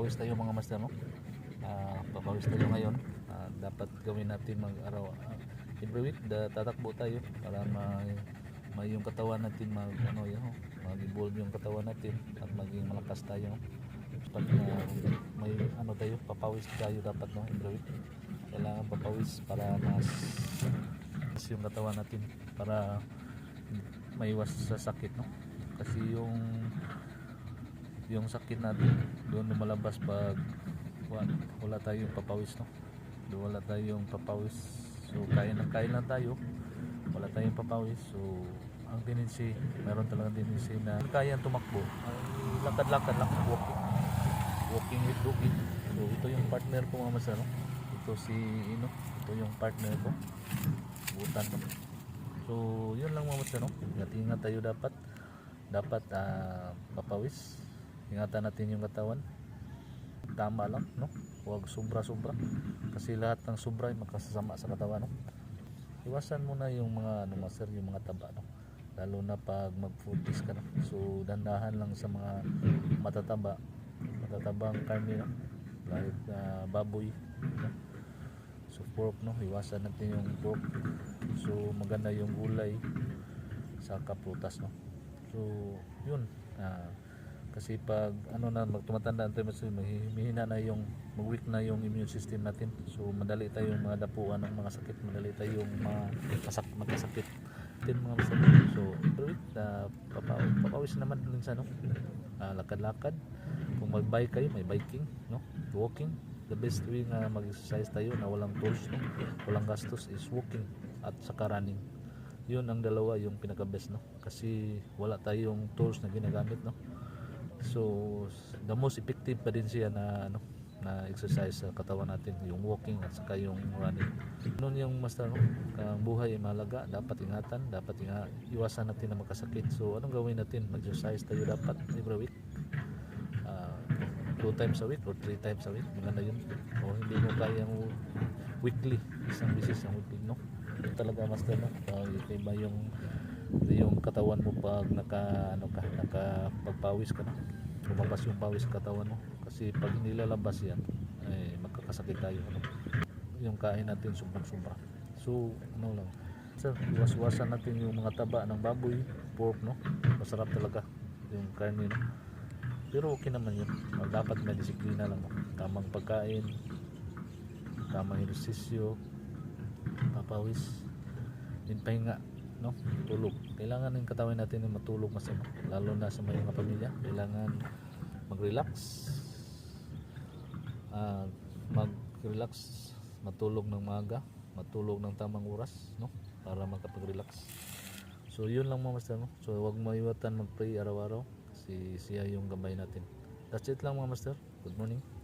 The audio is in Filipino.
papawis tayo mga master no? Ah, papawis tayo ngayon. Ah, dapat gawin natin mag araw ah, every week. Da, tatakbo tayo para ma, ma yung katawan natin mag ano yun no? mag-evolve yung katawan natin at maging malakas tayo pag ah, may ano tayo papawis tayo dapat no? Every week. Kailangan papawis para mas mas yung katawan natin para maiwas sa sakit no? Kasi yung yung sakit natin doon lumalabas pag wala, tayong papawis no? Doon wala tayong papawis. So kain ng kain lang tayo. Wala tayong papawis. So ang tendency meron talagang tendency na kaya tumakbo. Ay lakad-lakad lang walking. Walking with walking so ito yung partner ko mga masano ito si Ino ito yung partner ko. Butan no? So yun lang mga masano ingat-ingat tayo dapat. Dapat ah, papawis ingatan natin yung katawan. Tama lang no? Huwag sobra-sobra. Kasi lahat ng sobra ay makasasama sa katawan no? Iwasan mo na yung mga ano master yung mga taba no? Lalo na pag mag foodies ka no? So dandahan lang sa mga matataba. Matatabang karne no? Like ah, baboy no? so pork no? Iwasan natin yung pork. So maganda yung gulay saka prutas no? So yun ah, kasi pag ano na magtumatanda tayo mahihina na yung mag-weak na yung immune system natin. So madali tayong mga dapuan ng mga sakit madali tayong mga masak magkasakit din mga masakit so week uh, papaw, papawis naman din sa no Ah, lakad-lakad. Kung mag-bike kayo may biking no? Walking. The best way nga mag-exercise tayo na walang tools no? Walang gastos is walking at saka running. Yun ang dalawa yung pinaka best no? Kasi wala tayong tools na ginagamit no so the most effective pa din siya na ano na exercise sa katawan natin yung walking at saka yung running. Noon yung master no ang buhay ay mahalaga dapat ingatan dapat inga, iwasan natin na magkasakit. So anong gawin natin? Mag-exercise tayo dapat every week. Ah, two times a week or three times a week maganda yun. O hindi mo kaya mo weekly isang beses ang weekly no? Yun talaga master no? Pag iba yung yung katawan mo pag naka ano ka naka pagpawis ka no lumabas yung pawis sa katawan mo. Kasi pag hindi lalabas yan ay magkakasakit tayo ano. Yung kain natin sobrang sobra so ano lang. Sir iwas-iwasan natin yung mga taba ng baboy pork no? Masarap talaga yung karne no pero okay naman yun. Ah, dapat may disiplina lang no? tamang pagkain tamang ehersisyo papawis din pahinga no? Tulog. Kailangan ng katawan natin na matulog mas ano, lalo na sa mga pamilya. Kailangan mag-relax. Ah, mag-relax. Matulog ng maga matulog ng tamang oras no? Para makapag-relax. So yun lang mga master no? So huwag maiwatan mag-pray araw-araw kasi siya yung gabay natin. That's it lang mga master. Good morning